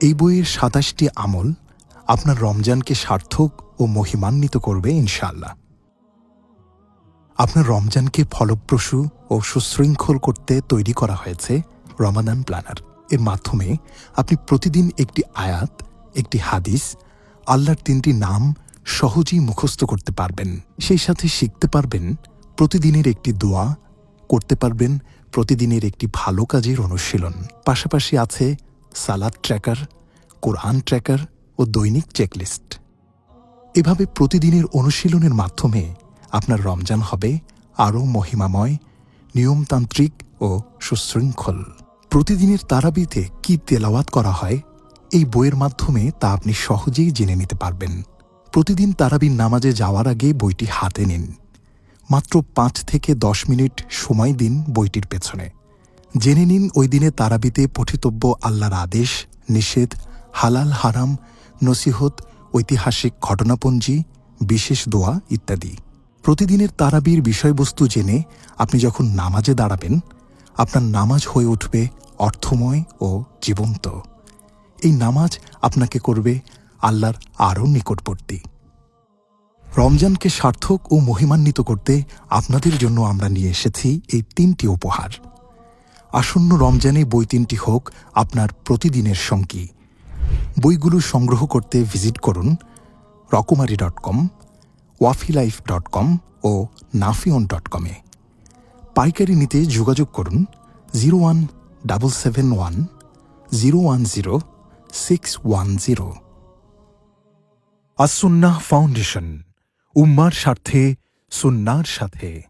এই বইয়ের সাতাশটি আমল আপনার রমজানকে সার্থক ও মহিমান্বিত করবে ইনশাল্লাহ আপনার রমজানকে ফলপ্রসূ ও সুশৃঙ্খল করতে তৈরি করা হয়েছে রমাদান প্ল্যানার। এর মাধ্যমে আপনি প্রতিদিন একটি আয়াত, একটি হাদিস, আল্লাহর তিনটি নাম সহজেই মুখস্থ করতে পারবেন। সেই সাথে শিখতে পারবেন প্রতিদিনের একটি দোয়া, করতে পারবেন প্রতিদিনের একটি ভালো কাজের অনুশীলন। পাশাপাশি আছে সালাদ ট্র্যাকার, কোরআন ট্র্যাকার ও দৈনিক চেকলিস্ট। এভাবে প্রতিদিনের অনুশীলনের মাধ্যমে আপনার রমজান হবে আরও মহিমাময়, নিয়মতান্ত্রিক ও সুশৃঙ্খল। প্রতিদিনের তারাবিতে কি তেলাওয়াত করা হয়, এই বইয়ের মাধ্যমে তা আপনি সহজেই জেনে নিতে পারবেন। প্রতিদিন তারাবির নামাজে যাওয়ার আগে বইটি হাতে নিন। মাত্র পাঁচ থেকে দশ মিনিট সময় দিন বইটির পেছনে। জেনে নিন ওই দিনে তারাবিতে পঠিতব্য আল্লাহর আদেশ, নিষেধ, হালাল, হারাম, নসিহত, ঐতিহাসিক ঘটনাপঞ্জি, বিশেষ দোয়া ইত্যাদি। প্রতিদিনের তারাবির বিষয়বস্তু জেনে আপনি যখন নামাজে দাঁড়াবেন, আপনার নামাজ হয়ে উঠবে অর্থময় ও জীবন্ত। এই নামাজ আপনাকে করবে আল্লাহর আরও নিকটবর্তী। রমজানকে সার্থক ও মহিমান্বিত করতে আপনাদের জন্য আমরা নিয়ে এসেছি এই তিনটি উপহার। আসন্ন রমজানে বই তিনটি হোক আপনার প্রতিদিনের সঙ্গী। বইগুলো সংগ্রহ করতে ভিজিট করুন Rokomari dot com, Wafilife dot com ও নাফিয়ন ডট কমে পাইকারি নিতে যোগাযোগ করুন zero one double seven one, zero one zero, six one zero. Assunnah foundation, উম্মার স্বার্থে, সুন্নার সাথে।